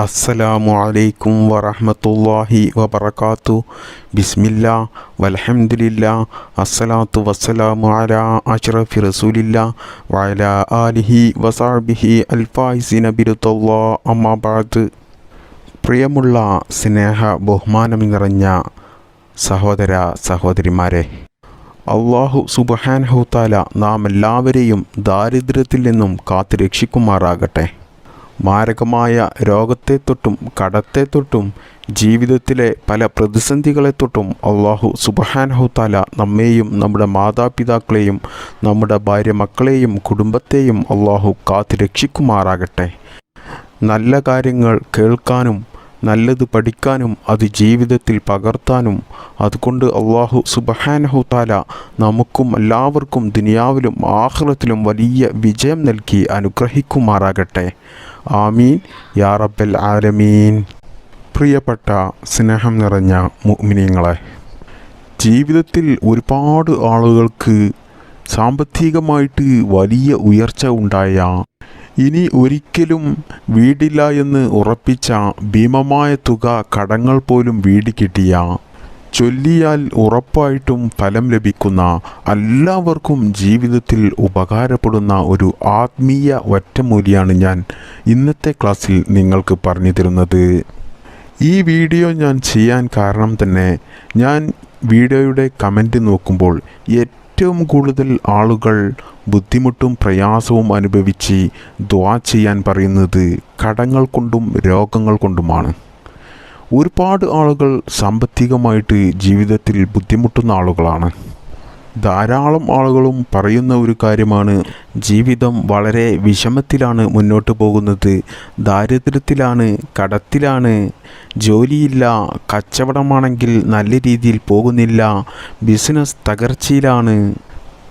അസ്സലാമു അലൈക്കും വറഹ്മത്തുള്ളാഹി വബറകാതു ബിസ്മില്ലാ വൽഹംദുലില്ലാ അസ്സലാത്തു വസ്സലാമു അലാ അഷ്റഫി റസൂലില്ലാ വഅലാ ആലിഹി വസഹ്ബിഹി അൽഫായിസിന ബിരുദല്ലാ അമ്മാബാദ് പ്രിയമുള്ള സ്നേഹ ബഹുമാനം നിറഞ്ഞ സഹോദര സഹോദരിമാരെ അള്ളാഹു സുബഹാൻഹുത്താല നാം എല്ലാവരെയും ദാരിദ്ര്യത്തിൽ നിന്നും കാത്തു രക്ഷിക്കുമാറാകട്ടെ മാരകമായ രോഗത്തെ തൊട്ടും കടത്തെ തൊട്ടും ജീവിതത്തിലെ പല പ്രതിസന്ധികളെ തൊട്ടും അള്ളാഹു സുബഹാൻഹുത്താല നമ്മെയും നമ്മുടെ മാതാപിതാക്കളെയും നമ്മുടെ ഭാര്യ മക്കളെയും കുടുംബത്തെയും അള്ളാഹു കാത്തു രക്ഷിക്കുമാറാകട്ടെ. നല്ല കാര്യങ്ങൾ കേൾക്കാനും നല്ലത് പഠിക്കാനും അത് ജീവിതത്തിൽ പകർത്താനും അതുകൊണ്ട് അള്ളാഹു സുബഹാനഹു താല നമുക്കും എല്ലാവർക്കും ദുനിയാവിലും ആഹ്റത്തിലും വലിയ വിജയം നൽകി അനുഗ്രഹിക്കുമാറാകട്ടെ. ആമീൻ. യാ റബ്ബൽ ആലമീൻ. പ്രിയപ്പെട്ട സ്നേഹം നിറഞ്ഞ മുഗ്മിനിയങ്ങളെ ജീവിതത്തിൽ ഒരുപാട് ആളുകൾക്ക് സാമ്പത്തികമായിട്ട് വലിയ ഉയർച്ച ഉണ്ടായ ഇനി ഒരിക്കലും വീടില്ല എന്ന് ഉറപ്പിച്ച ഭീമമായ തുക കടങ്ങൾ പോലും വീടി കിട്ടിയ ചൊല്ലിയാൽ ഉറപ്പായിട്ടും ഫലം ലഭിക്കുന്ന എല്ലാവർക്കും ജീവിതത്തിൽ ഉപകാരപ്പെടുന്ന ഒരു ആത്മീയ ഒറ്റമൂലിയാണ് ഞാൻ ഇന്നത്തെ ക്ലാസ്സിൽ നിങ്ങൾക്ക് പറഞ്ഞു തരുന്നത്. ഈ വീഡിയോ ഞാൻ ചെയ്യാൻ കാരണം തന്നെ ഞാൻ വീഡിയോയുടെ കമന്റ് നോക്കുമ്പോൾ ഏറ്റവും കൂടുതൽ ആളുകൾ ബുദ്ധിമുട്ടും പ്രയാസവും അനുഭവിച്ച് ദ്വാ ചെയ്യാൻ പറയുന്നത് കടങ്ങൾ കൊണ്ടും രോഗങ്ങൾ കൊണ്ടുമാണ്. ഒരുപാട് ആളുകൾ സാമ്പത്തികമായിട്ട് ജീവിതത്തിൽ ബുദ്ധിമുട്ടുന്ന ആളുകളാണ്. ധാരാളം ആളുകളും പറയുന്ന ഒരു കാര്യമാണ് ജീവിതം വളരെ വിഷമത്തിലാണ് മുന്നോട്ട് പോകുന്നത്. ദാരിദ്ര്യത്തിലാണ് കടത്തിലാണ്. ജോലിയില്ല കച്ചവടമാണെങ്കിൽ നല്ല രീതിയിൽ പോകുന്നില്ല. ബിസിനസ് തകർച്ചയിലാണ്.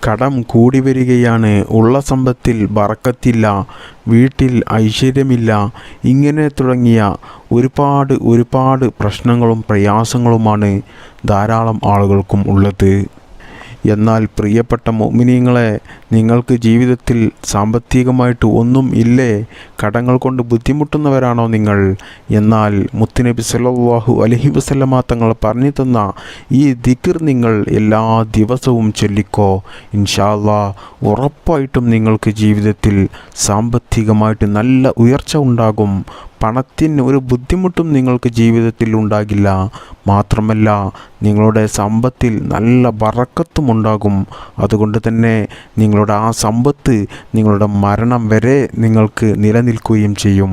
കടം കൂടി വരികയാണ്. ഉള്ള സമ്പത്തിൽ ബറക്കത്തില്ല വീട്ടിൽ ഐശ്വര്യമില്ല. ഇങ്ങനെ തുടങ്ങിയ ഒരുപാട് ഒരുപാട് പ്രശ്നങ്ങളും പ്രയാസങ്ങളുമാണ് ധാരാളം ആളുകൾക്കും ഉള്ളത്. എന്നാൽ പ്രിയപ്പെട്ട മോമിനിയങ്ങളെ നിങ്ങൾക്ക് ജീവിതത്തിൽ സാമ്പത്തികമായിട്ട് ഒന്നും ഇല്ലേ? കടങ്ങൾ കൊണ്ട് ബുദ്ധിമുട്ടുന്നവരാണോ നിങ്ങൾ? എന്നാൽ മുത്തുനബി സല്ലാഹു അലഹി വസല്ലമ തങ്ങൾ പറഞ്ഞു തന്ന ഈ ദിക്ർ നിങ്ങൾ എല്ലാ ദിവസവും ചൊല്ലിക്കോ. ഇൻഷാല്ലാ ഉറപ്പായിട്ടും നിങ്ങൾക്ക് ജീവിതത്തിൽ സാമ്പത്തികമായിട്ട് നല്ല ഉയർച്ച ഉണ്ടാകും. പണത്തിന് ഒരു ബുദ്ധിമുട്ടും നിങ്ങൾക്ക് ജീവിതത്തിൽ ഉണ്ടാകില്ല. മാത്രമല്ല നിങ്ങളുടെ സമ്പത്തിൽ നല്ല വറക്കത്തും ഉണ്ടാകും. അതുകൊണ്ട് തന്നെ നിങ്ങളുടെ ആ സമ്പത്ത് നിങ്ങളുടെ മരണം വരെ നിങ്ങൾക്ക് നിലനിൽക്കുകയും ചെയ്യും.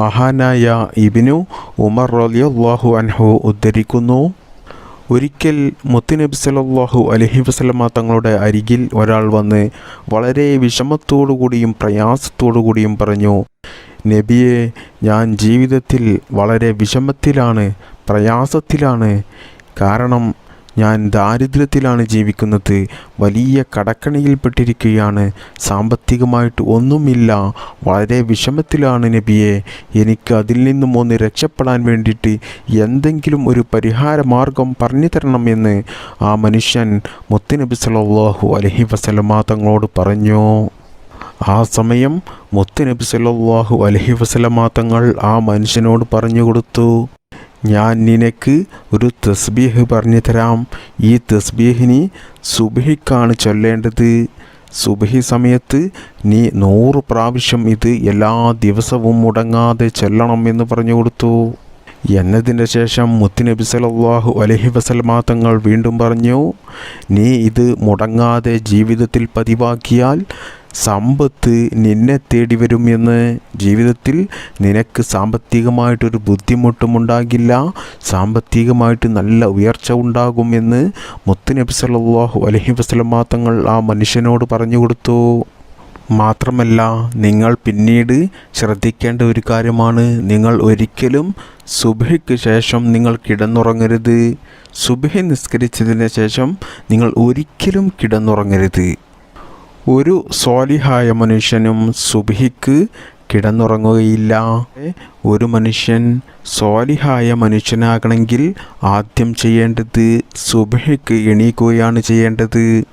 മഹാനായ ഇബിനു ഉമർ റളിയല്ലാഹു അൻഹു ഉദ്ധരിക്കുന്നു ഒരിക്കൽ മുത്തുനബി സല്ലല്ലാഹു അലഹി വസ്ലമ തങ്ങളുടെ അരികിൽ ഒരാൾ വന്ന് വളരെ വിഷമത്തോടു കൂടിയും പ്രയാസത്തോടു കൂടിയും പറഞ്ഞു നബിയെ ഞാൻ ജീവിതത്തിൽ വളരെ വിഷമത്തിലാണ് പ്രയാസത്തിലാണ്. കാരണം ഞാൻ ദാരിദ്ര്യത്തിലാണ് ജീവിക്കുന്നത്. വലിയ കടക്കണിയിൽപ്പെട്ടിരിക്കുകയാണ്. സാമ്പത്തികമായിട്ട് ഒന്നുമില്ല. വളരെ വിഷമത്തിലാണ് നബിയെ. എനിക്ക് അതിൽ നിന്നും ഒന്ന് രക്ഷപ്പെടാൻ വേണ്ടിയിട്ട് എന്തെങ്കിലും ഒരു പരിഹാരമാർഗം പറഞ്ഞു തരണം എന്ന് ആ മനുഷ്യൻ മുത്തുനബി സല്ലല്ലാഹു അലൈഹി വസല്ലമ തങ്ങളോട് പറഞ്ഞു. ആ സമയം മുത്തുനബി സല്ലാഹു അലഹി വസല്ലമ തങ്ങൾ ആ മനുഷ്യനോട് പറഞ്ഞു കൊടുത്തു ഞാൻ നിനക്ക് ഒരു തസ്ബീഹ് പറഞ്ഞു തരാം. ഈ തസ്ബീഹിനി സുബഹിക്കാണ് ചൊല്ലേണ്ടത്. സുബഹി സമയത്ത് നീ നൂറ് പ്രാവശ്യം ഇത് എല്ലാ ദിവസവും മുടങ്ങാതെ ചൊല്ലണം എന്ന് പറഞ്ഞു കൊടുത്തു. എന്നതിന്റെ ശേഷം മുത്തുനബി സല്ലല്ലാഹു അലഹി വസല്ലമ തങ്ങൾ വീണ്ടും പറഞ്ഞു നീ ഇത് മുടങ്ങാതെ ജീവിതത്തിൽ പതിവാക്കിയാൽ സമ്പത്ത് നിന്നെ തേടി വരും എന്ന് ജീവിതത്തിൽ നിനക്ക് സാമ്പത്തികമായിട്ടൊരു ബുദ്ധിമുട്ടും ഉണ്ടാകില്ല സാമ്പത്തികമായിട്ട് നല്ല ഉയർച്ച ഉണ്ടാകും എന്ന് മുത്തുനബി സലാഹു അലഹി വസല്ലമ തങ്ങൾ ആ മനുഷ്യനോട് പറഞ്ഞു കൊടുത്തു. മാത്രമല്ല നിങ്ങൾ പിന്നീട് ശ്രദ്ധിക്കേണ്ട ഒരു കാര്യമാണ് നിങ്ങൾ ഒരിക്കലും സുബഹിക്ക് ശേഷം നിങ്ങൾ കിടന്നുറങ്ങരുത്. സുബഹ നിസ്കരിച്ചതിന് ശേഷം നിങ്ങൾ ഒരിക്കലും കിടന്നുറങ്ങരുത്. ഒരു സ്വാലിഹായ മനുഷ്യനും സുബിഹിക്ക് കിടന്നുറങ്ങുകയില്ല. ഒരു മനുഷ്യൻ സ്വാലിഹായ മനുഷ്യനാകണമെങ്കിൽ ആദ്യം ചെയ്യേണ്ടത് സുബിഹിക്ക് എണീക്കുകയാണ് ചെയ്യേണ്ടത്.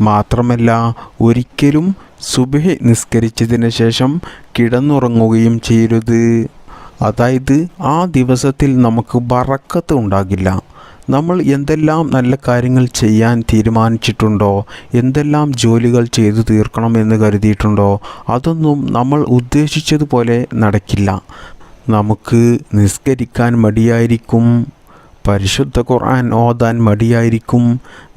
മാത്രമല്ല ഒരിക്കലും സുബിഹ് നിസ്കരിച്ചതിന് ശേഷം കിടന്നുറങ്ങുകയും ചെയ്യരുത്. അതായത് ആ ദിവസത്തിൽ നമുക്ക് ബറക്കത്ത് ഉണ്ടാകില്ല. നമ്മൾ എന്തെല്ലാം നല്ല കാര്യങ്ങൾ ചെയ്യാൻ തീരുമാനിച്ചിട്ടുണ്ടോ? എന്തെല്ലാം ജോലികൾ ചെയ്തു തീർക്കണം എന്ന് കരുതിയിട്ടുണ്ടോ? അതൊന്നും നമ്മൾ ഉദ്ദേശിച്ചതുപോലെ നടക്കില്ല. നമുക്ക് നിസ്കരിക്കാൻ മടിയായിരിക്കും പരിശുദ്ധ ഖുർആൻ ഓതാൻ മടിയായിരിക്കും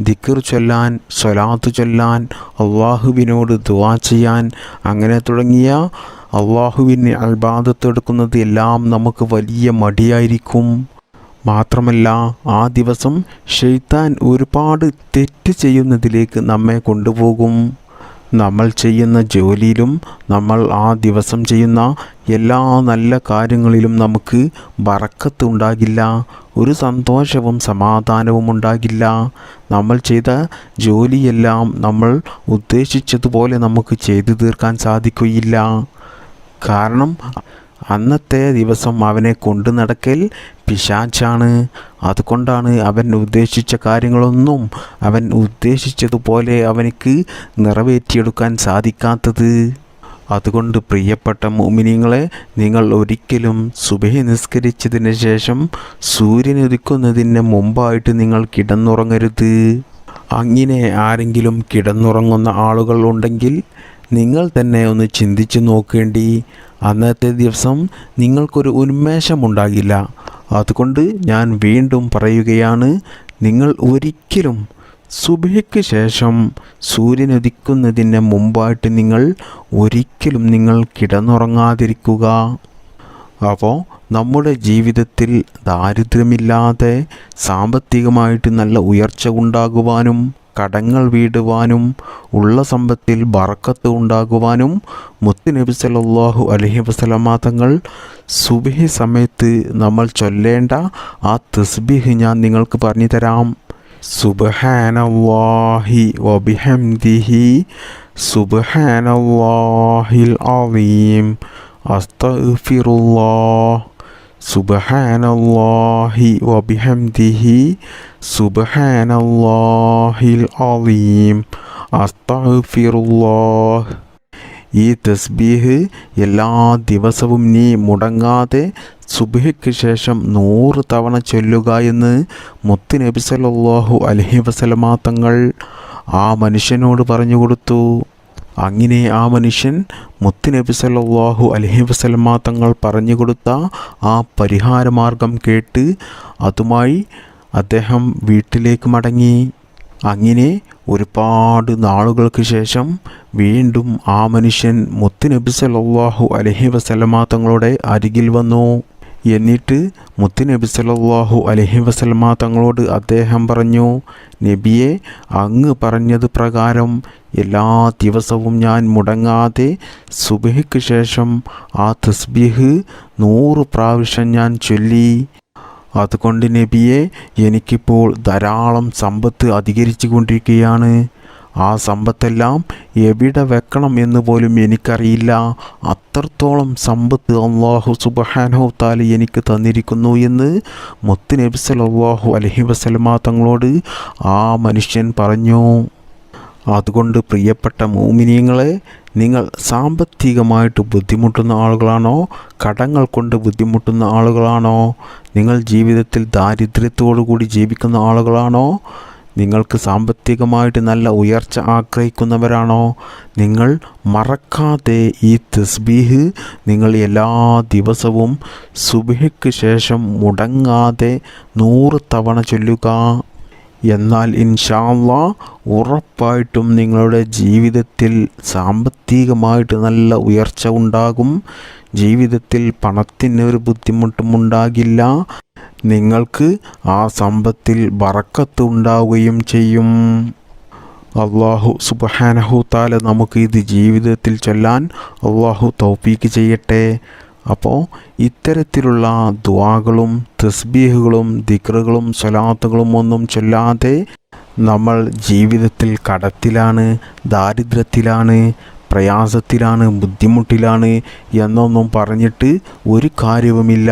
ദിക്കർ ചൊല്ലാൻ സ്വലാത്ത് ചൊല്ലാൻ അള്ളാഹുവിനോട് ദുവാ ചെയ്യാൻ അങ്ങനെ തുടങ്ങിയ അള്ളാഹുവിനെ അൽബാദത്തെടുക്കുന്നത് എല്ലാം നമുക്ക് വലിയ മടിയായിരിക്കും. മാത്രമല്ല ആ ദിവസം ഷെയ്ത്താൻ ഒരുപാട് തെറ്റ് ചെയ്യുന്നതിലേക്ക് നമ്മെ കൊണ്ടുപോകും. നമ്മൾ ചെയ്യുന്ന ജോലിയിലും നമ്മൾ ആ ദിവസം ചെയ്യുന്ന എല്ലാ നല്ല കാര്യങ്ങളിലും നമുക്ക് വറക്കത്തുണ്ടാകില്ല ഒരു സന്തോഷവും സമാധാനവും ഉണ്ടാകില്ല. നമ്മൾ ചെയ്ത ജോലിയെല്ലാം നമ്മൾ ഉദ്ദേശിച്ചതുപോലെ നമുക്ക് ചെയ്തു തീർക്കാൻ സാധിക്കുകയില്ല. കാരണം അന്നത്തെ ദിവസം അവനെ കൊണ്ടു നടക്കൽ പിശാച്ചാണ് അതുകൊണ്ടാണ് അവൻ ഉദ്ദേശിച്ച കാര്യങ്ങളൊന്നും അവൻ ഉദ്ദേശിച്ചതുപോലെ അവനിക്ക് നിറവേറ്റിയെടുക്കാൻ സാധിക്കാത്തത്. അതുകൊണ്ട് പ്രിയപ്പെട്ട മോമിനിങ്ങളെ നിങ്ങൾ ഒരിക്കലും സുബഹി നിസ്കരിച്ചതിന് ശേഷം സൂര്യൻ ഉദിക്കുന്നതിന് മുമ്പായിട്ട് നിങ്ങൾ കിടന്നുറങ്ങരുത്. അങ്ങനെ ആരെങ്കിലും കിടന്നുറങ്ങുന്ന ആളുകൾ ഉണ്ടെങ്കിൽ നിങ്ങൾ തന്നെ ഒന്ന് ചിന്തിച്ചു നോക്കേണ്ടി അന്നത്തെ ദിവസം നിങ്ങൾക്കൊരു ഉന്മേഷമുണ്ടാകില്ല. അതുകൊണ്ട് ഞാൻ വീണ്ടും പറയുകയാണ് നിങ്ങൾ ഒരിക്കലും സുബഹയ്ക്ക് ശേഷം സൂര്യൻ ഉദിക്കുന്നതിന് മുമ്പായിട്ട് നിങ്ങൾ ഒരിക്കലും നിങ്ങൾ കിടന്നുറങ്ങാതിരിക്കുക. അപ്പോൾ നമ്മുടെ ജീവിതത്തിൽ ദാരിദ്ര്യമില്ലാതെ സാമ്പത്തികമായിട്ട് നല്ല ഉയർച്ച ഉണ്ടാകുവാനും കടങ്ങൾ വീടുവാനും ഉള്ള സമ്പത്തിൽ ബറക്കത്ത് ഉണ്ടാകുവാനും മുത്തുനബി സല്ലല്ലാഹു അലൈഹി വസല്ലമ തങ്ങൾ സുബഹി സമയത്ത് നമ്മൾ ചൊല്ലേണ്ട ആ തസ്ബിഹ് ഞാൻ നിങ്ങൾക്ക് പറഞ്ഞു തരാം. സുബ്ഹാനല്ലാഹി വബിഹംദിഹി സുബഹാനവാഹിൽ അലീം അസ്തഗ്ഫിറുല്ലാഹ്. സുബ്ഹാനല്ലാഹി വബിഹംദിഹി സുബ്ഹാനല്ലാഹിൽ അലീം അസ്തഗ്ഫിറുല്ലാഹ് ഈ തസ്ബീഹ് എല്ലാ ദിവസവും നീ മുടങ്ങാതെ സുബിഹയ്ക്ക് ശേഷം നൂറ് തവണ ചൊല്ലുക എന്ന് മുത്ത് നബി സല്ലാഹു അലൈഹി വസല്ലമ തങ്ങൾ ആ മനുഷ്യനോട് പറഞ്ഞു കൊടുത്തു. അങ്ങനെ ആ മനുഷ്യൻ മുത്തുനബി നബി സല്ലല്ലാഹു അലൈഹി വസല്ലമ തങ്ങൾ പറഞ്ഞു കൊടുത്ത ആ പരിഹാരമാർഗം കേട്ട് അതുമായി അദ്ദേഹം വീട്ടിലേക്ക് മടങ്ങി. അങ്ങനെ ഒരുപാട് നാളുകൾക്ക് ശേഷം വീണ്ടും ആ മനുഷ്യൻ മുത്തുനബി നബി സല്ലല്ലാഹു അലൈഹി വസല്ലമ തങ്ങളുടെ അരികിൽ വന്നു. എന്നിട്ട് മുത്ത് നബി സല്ലല്ലാഹു അലൈഹി വസല്ലമ തങ്ങളോട് അദ്ദേഹം പറഞ്ഞു നബിയെ അങ്ങ് പറഞ്ഞത് പ്രകാരം എല്ലാ ദിവസവും ഞാൻ മുടങ്ങാതെ സുബഹിക്ക് ശേഷം ആ തസ്ബീഹ് നൂറ് പ്രാവശ്യം ഞാൻ ചൊല്ലി. അതുകൊണ്ട് നബിയെ എനിക്കിപ്പോൾ ധാരാളം സമ്പത്ത് അധികരിച്ചു കൊണ്ടിരിക്കുകയാണ് ആ സമ്പത്തെല്ലാം എവിടെ വെക്കണം എന്ന് പോലും എനിക്കറിയില്ല. അത്രത്തോളം സമ്പത്ത് അള്ളാഹു സുബഹാനോ താലി എനിക്ക് തന്നിരിക്കുന്നു എന്ന് മുത്ത് നബി സലാഹു അലഹി വസല്ലമ തങ്ങളോട് ആ മനുഷ്യൻ പറഞ്ഞു. അതുകൊണ്ട് പ്രിയപ്പെട്ട മോമിനിയങ്ങളെ നിങ്ങൾ സാമ്പത്തികമായിട്ട് ബുദ്ധിമുട്ടുന്ന ആളുകളാണോ? കടങ്ങൾ കൊണ്ട് ബുദ്ധിമുട്ടുന്ന ആളുകളാണോ? നിങ്ങൾ ജീവിതത്തിൽ ദാരിദ്ര്യത്തോടു കൂടി ജീവിക്കുന്ന ആളുകളാണോ? നിങ്ങൾക്ക് സാമ്പത്തികമായിട്ട് നല്ല ഉയർച്ച ആഗ്രഹിക്കുന്നവരാണോ? നിങ്ങൾ മറക്കാതെ ഈ തസ്ബീഹ് നിങ്ങൾ എല്ലാ ദിവസവും സുബിഹയ്ക്ക് ശേഷം മുടങ്ങാതെ നൂറ് തവണ ചൊല്ലുക എന്നാൽ ഇൻഷാല്ല ഉറപ്പായിട്ടും നിങ്ങളുടെ ജീവിതത്തിൽ സാമ്പത്തികമായിട്ട് നല്ല ഉയർച്ച ഉണ്ടാകും. ജീവിതത്തിൽ പണത്തിന് ഒരു ബുദ്ധിമുട്ടും ഉണ്ടാകില്ല. നിങ്ങൾക്ക് ആ സമ്പത്തിൽ വറക്കത്ത് ഉണ്ടാവുകയും ചെയ്യും. അള്ളാഹു സുബഹാനഹു താല നമുക്ക് ഇത് ജീവിതത്തിൽ ചൊല്ലാൻ അള്ളാഹു തൗഫീക്ക് ചെയ്യട്ടെ. അപ്പോൾ ഇത്തരത്തിലുള്ള ദ്വാകളും തസ്ബീഹുകളും ദിക്റുകളും സ്വലാത്തുകളും ഒന്നും ചൊല്ലാതെ നമ്മൾ ജീവിതത്തിൽ കടത്തിലാണ് ദാരിദ്ര്യത്തിലാണ് പ്രയാസത്തിലാണ് ബുദ്ധിമുട്ടിലാണ് എന്നൊന്നും പറഞ്ഞിട്ട് ഒരു കാര്യവുമില്ല.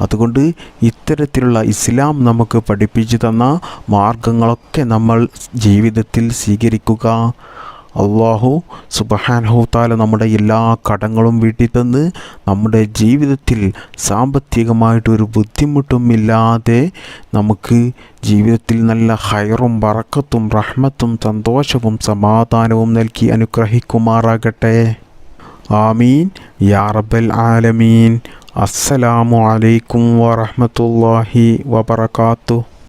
അതുകൊണ്ട് ഇത്തരത്തിലുള്ള ഇസ്ലാം നമുക്ക് പഠിപ്പിച്ചു തന്ന മാർഗങ്ങളൊക്കെ നമ്മൾ ജീവിതത്തിൽ സ്വീകരിക്കുക. അള്ളാഹു സുബഹാൻഹുത്താല നമ്മുടെ എല്ലാ കടങ്ങളും വീട്ടിൽ തന്ന് നമ്മുടെ ജീവിതത്തിൽ സാമ്പത്തികമായിട്ടൊരു ബുദ്ധിമുട്ടും ഇല്ലാതെ നമുക്ക് ജീവിതത്തിൽ നല്ല ഹയറും വറക്കത്തും റഹ്മത്തും സന്തോഷവും സമാധാനവും നൽകി അനുഗ്രഹിക്കുമാറാകട്ടെ. ആമീൻ. യാ റബ്ബൽ ആലമീൻ. അസ്സലാമു അലൈക്കും വറഹ്മത്തുള്ളാഹി വബറകാതുഹു.